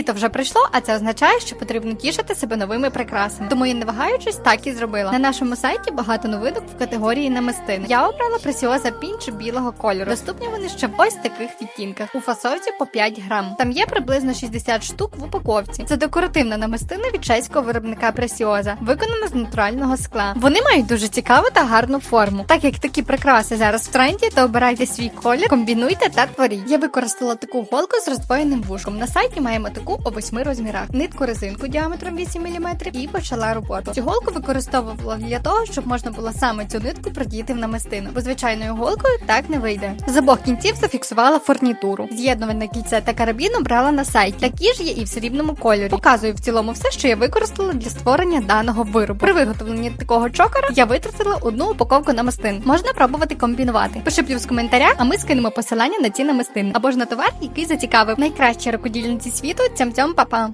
Літо вже прийшло, а це означає, що потрібно тішити себе новими прикрасами. Тому я не вагаючись, так і зробила. На нашому сайті багато новинок в категорії намистини. Я обрала пресіоза пінч білого кольору. Доступні вони ще в ось таких відтінках. У фасовці по 5 грам. Там є приблизно 60 штук в упаковці. Це декоративна намистина від чеського виробника пресіоза, виконана з натурального скла. Вони мають дуже цікаву та гарну форму. Так як такі прикраси зараз в тренді, то обирайте свій колір, комбінуйте та творіть. Я використала таку голку з роздвоєним вушком. На сайті маємо таку у восьми розмірах. Нитку резинку діаметром 8 мм і почала роботу. Цю голку використовувала для того, щоб можна було саме цю нитку продіти в намистину, бо звичайною голкою так не вийде. З обох кінців зафіксувала фурнітуру. З'єднувальне кільце та карабін обрала на сайті. Такі ж є і в срібному кольорі. Показую в цілому все, що я використала для створення даного виробу. При виготовленні такого чокера я витратила одну упаковку намистин. Можна пробувати комбінувати. Пиши плюс в коментарях, а ми скинемо посилання на ці намистини або ж на товар, який зацікавив. Найкращі рукодільниці світу 讲讲爸爸